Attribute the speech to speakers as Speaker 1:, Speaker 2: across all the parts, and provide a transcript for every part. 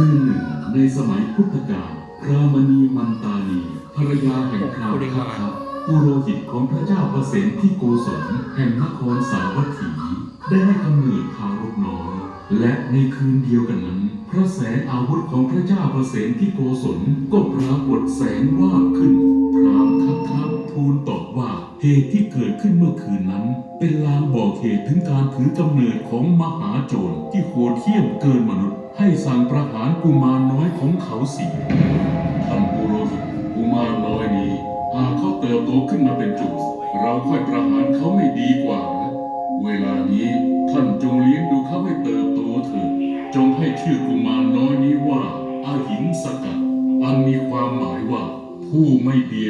Speaker 1: คืนหนึ่งในสมัยพุทธกาลพระมณีมันตานีภรรยาแห่งคราวคัคคะปุโรหิตของพระเจ้าประเสนที่โกศลแห่งนครสาวัตถี ได้ให้กำเนิดทารกน้อยและในคืนเดียวกันนั้น พระแสงอาวุธของพระเจ้าประเสนที่โกศลก็ปรากฏแสงวาบขึ้น พรามคักคักทูลตอบว่า เหตุที่เกิดขึ้นเมื่อคืนนั้น เป็นลางบอกเหตุถึงการถือกำเนิดของมหาโจรที่โหดเหี้ยมเกินมนุษย์ ให้สั่งประหารกุมารน้อยของเขาเสียท่านปุโรหิตกุมารน้อยนี้หากเขาเติบโตขึ้นมาเป็นจุเราค่อยประหารเขาไม่ดีกว่าเวลานี้ท่านจงเลี้ยงดูเขาให้เติบโตเถิดจงให้ชื่อกุมารน้อยนี้ว่าอาหิงสกัดอันมีความหมายว่าผู้ไม่เบียด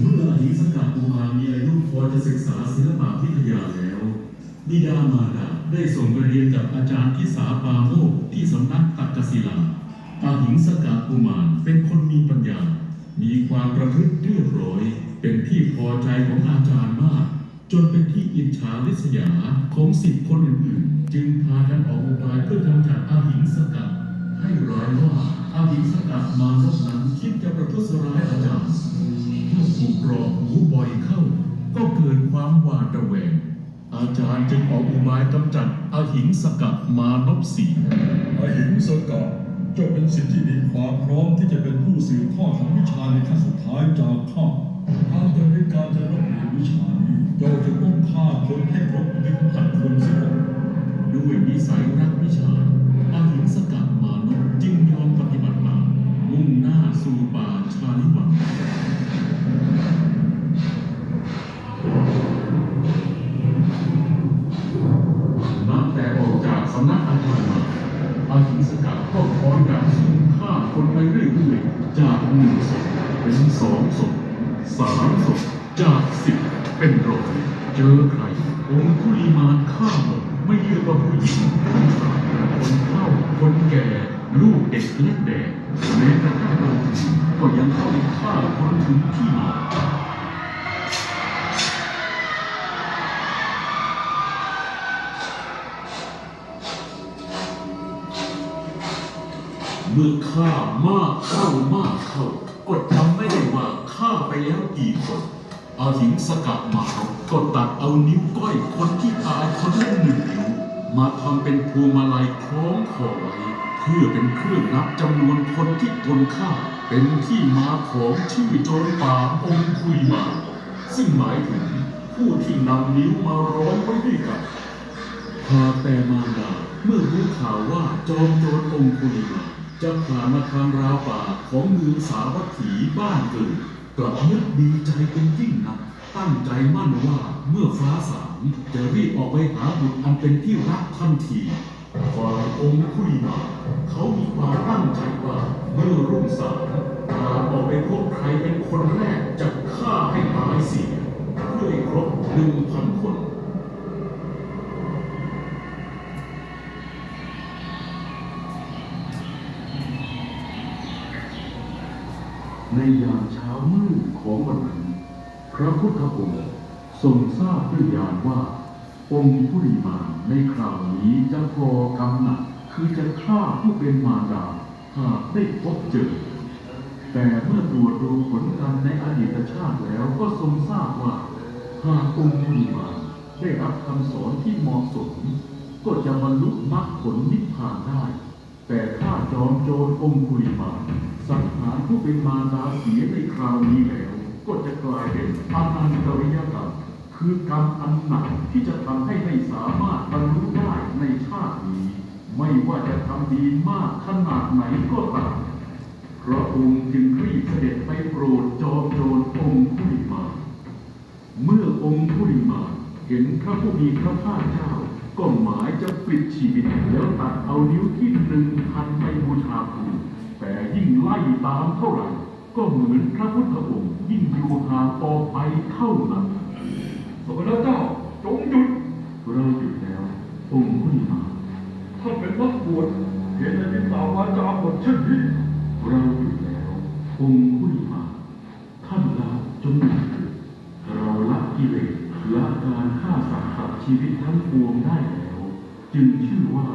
Speaker 1: เมื่ออหิงสกัดกุมารมีอายุพอจะศึกษาศิลปะวิทยาแล้วบิดามารดาได้ส่งไปเรียนกับอาจารย์ทิสาปาโมกที่สำนักตักกศิลาอาหิงสกัดกุมารเป็นคนมีปัญญา มีความประพฤติเรียบร้อย เป็นที่พอใจของอาจารย์มาก จนเป็นที่อิจฉาริษยาของสิทธิคนอื่นๆ จึงพากันออกอุบายเพื่อกำจัดอาหิงสกัดให้ร้ายว่าอาหิงสกัดมารบนั้นคิดจะประทุษร้ายอาจารย์ เมื่อถูกกรอกหูบ่อยเข้า ก็เกิดความหวาดระแวง อาจารย์จึงออกอุบายกำจัดอาหิงสกัดมานพสี
Speaker 2: อหิงสกะเจ้าเป็นสิทธิ์ที่มีความพร้อมที่จะเป็นผู้สืบทอดของวิชาในขั้นสุดท้ายจากข้าหากจะเป็นการจะรับเรียนวิชานี้เจ้าจะต้องฆ่าคนให้ครบหนึ่งพันคนเสียก่อน
Speaker 1: ด้วยนิสัยรักวิชาอาหิงสกัดมานพจึงยอมปฏิบัติตามมุ่งหน้า สู่ป่าชาลิวันนับแต่ออกจากสำนักอาจารย์มาอาหิงสกัดก็คอยดักซุ่มฆ่าคนไปเรื่อยๆ จากหนึ่งศพเป็นสองศพสามศพจากสิบเป็นร้อยเจอใครองคุลีมานฆ่าหมดไม่เลือกว่าผู้หญิงผู้ชาย คนเฒ่าคนแก่ ลูกเด็กเล็กแดงแม้กระทั่งเราก็ยังเข้าไปฆ่าคนถึงที่หมาเมื่อฆ่ามากเข้ามากเข้าก็จำไม่ได้ว่าฆ่าไปแล้วกี่คนอาหิงสกัดมาก็ตัดเอานิ้วก้อยคนที่ตายคนละหนึ่ง มาทำเป็นพวงมาลัยคล้องคอไว้เพื่อเป็นเครื่องนับจำนวนคนที่ตนฆ่า เป็นที่มาของชื่อโจรป่าองคุยมา ซึ่งหมายถึงผู้ที่นำนิ้วมาร้อยไว้ด้วยกันหาแต่มารดาเมื่อรู้ข่าวว่าจอมโจรองคุลิมาจะผ่านมาทางราวป่าของเมืองสาวัตถีบ้านเกิดกลับนึกดีใจเป็นยิ่งนัก ตั้งใจมั่นว่าเมื่อฟ้าสางจะรีบออกไปหาบุตรอันเป็นที่รักทันทีฝ่ายองคุลิมาเขามีความตั้งใจว่าเมื่อรุ่งสางหากออกไปพบใครเป็นคนแรกจะฆ่าให้ตายเสียเพื่อให้ครบหนึ่งพันคนในยามเช้ามืดของวันนั้น พระพุทธองค์ทรงทราบด้วยญาณว่า องค์ผู้ริมานในคราวนี้จะก่อกรรมหนักคือจะฆ่าผู้เป็นมารดาหากได้พบเจอ แต่เมื่อตรวจดูผลกรรมในอดีตชาติแล้วก็ทรงทราบว่า หากองค์ผู้ริมานได้รับคำสอนที่เหมาะสม ก็จะบรรลุมรรคผลนิพพานได้ แต่ถ้าจอมโจรองคุลิมานสังหารผู้เป็นมารดาเสียในคราวนี้แล้ว ก็จะกลายเป็นอนันตริยกรรม คือกรรมอันหนักที่จะทำให้ไม่สามารถบรรลุได้ในชาตินี้ ไม่ว่าจะทำดีมากขนาดไหนก็ตามพระองค์จึงรีบเสด็จไปโปรดจอมโจรองคุลิมา เมื่อองค์คุลิมาเห็นพระผู้มีพระภาคเจ้าก็หมายจะปิดชีวิตแล้วตัดเอานิ้วที่หนึ่งพันไปบูชาครูแต่ยิ่งไล่ตามเท่าไหร่ ก็เหมือนพระพุทธองค์ยิ่งอยู่ห่างต่อไปเท่านั้น
Speaker 2: สมณเจ้าจงหยุด
Speaker 1: เราหยุดแล้ว องค์มุนีมา
Speaker 2: ท่านเป็นนักบวชเห็นในพิตาวาจาบทเช่นนี้
Speaker 1: เราหยุดแล้ว องค์มุนีมาท่านลาจงหยุดเราละกิเลสละการฆ่าสัตว์ตัดชีวิตทั้งปวงได้แล้ว จึงชื่อว่า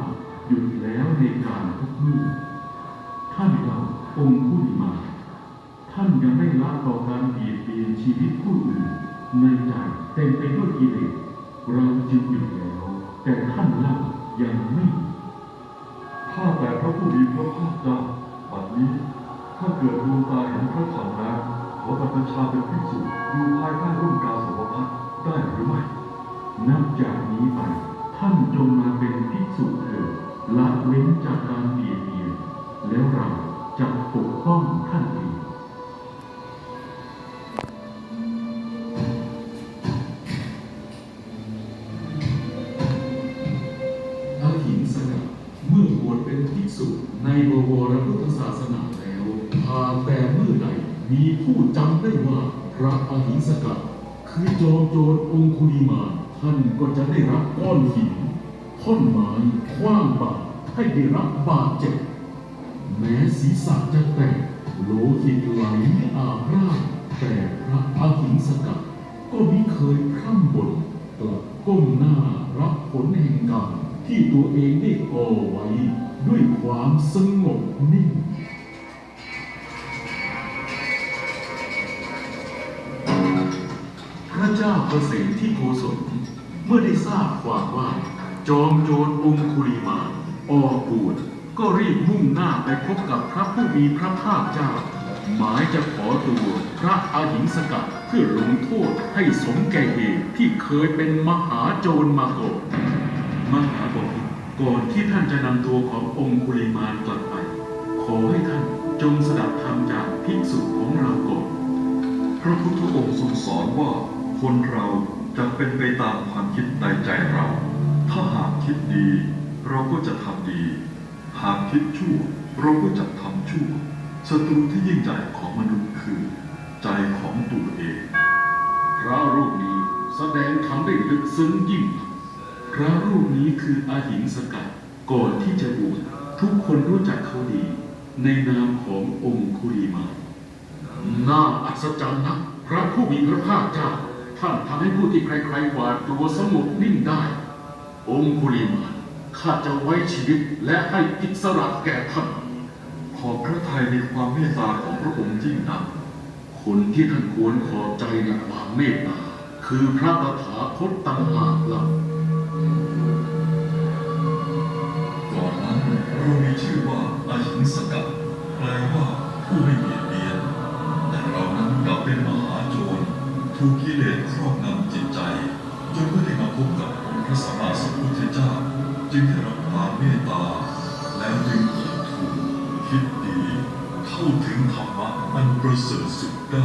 Speaker 1: หยุดแล้วในการทุกเมื่อท่านเราองค์ผู้ ท่านยังไม่ละต่อการเบียดเบียนชีวิตผู้อื่นในใจเต็มไปด้วยกิเลสเราจึงหยุดแล้ว แต่ท่านล่ายังไม่หยุด
Speaker 3: ข้าแต่พระผู้มีพระภาคเจ้าบัดนี้ถ้าเกิดดวงตาเห็นพระธรรมแล้วขอบรรพชาเป็นภิกษุอยู่ภายใต้ร่มกาสาวพัดได้หรือไม่
Speaker 1: นับจากนี้ไปท่านจงมาเป็นภิกษุเถิดละเว้นจากการ ษุในบวรพุทธศาสนาแล้วหากแต่เมื่อใดมีผู้จำได้ว่าพระอหิงสกะคือจอมโจรองคุลิมาท่านก็จะได้รับก้อนหินท่อนไม้คว้างบาดให้ได้รับบาดเจ็บ แม้ศีรษะจะแตกโลหิตไหลอาบร่างแต่พระอหิงสกะก็มิเคยพร่ำบ่นกลับก้มหน้ารับผลแห่งกรรม ที่ตัวเองได้ก่อไว้ด้วยความสงบนิ่งพระเจ้าเกษมที่โกศลเมื่อได้ทราบความว่า จอมโจรองคุริมาออกบวชก็รีบมุ่งหน้าไปพบกับพระผู้มีพระภาคเจ้า หมายจะขอตัวพระอาหิงสกัดเพื่อลงโทษให้สมแก่เหตุที่เคยเป็นมหาโจรมาก่อน มหาบพิตรก่อนที่ท่านจะนำตัวขององคุลิมานกลับไป ขอให้ท่านจงสดับธรรมจากภิกษุของเราก่อน
Speaker 3: พระพุทธองค์ทรงสอนว่าคนเราจะเป็นไปตามความคิดในใจเรา ถ้าหากคิดดี เราก็จะทำดี หากคิดชั่ว เราก็จะทำชั่วศัตรูที่ยิ่งใหญ่ของมนุษย์คือ ใจของตัวเอง
Speaker 1: พระรูปนี้แสดงธรรมได้ลึกซึ้งยิ่ง พระรูปนี้คืออาหิงสกัดก่อนที่จะบวชทุกคนรู้จักเขาดี ในนามขององค์คุริมาน่าอัศจรรย์นักพระผู้มีพระภาคเจ้า ท่านทำให้ผู้ที่ใครๆหวาดกลัวสงบนิ่งได้ องคุริมาข้าจะไว้ชีวิตและให้อิสระแก่ท่าน
Speaker 3: ขอพระทัยในความเมตตาของพระองค์ยิ่งนัก
Speaker 1: คนที่ท่านควรขอบใจในความเมตตาคือพระตถาคตต่างหากล่ะ
Speaker 3: นั้นเรามีชื่อว่าอาหิงสกัดแปลว่าผู้ไม่เบียดเบียน แต่เรานั้นกลับเป็นมหาโจรถูกกิเลสครอบงำจิตใจ จนเมื่อได้มาพบกับองค์พระสัมมาสัมพุทธเจ้า จึงได้รับความเมตตา แล้วจึงคิดถูกคิดดี เข้าถึงธรรมะอันประเสริฐสุดได้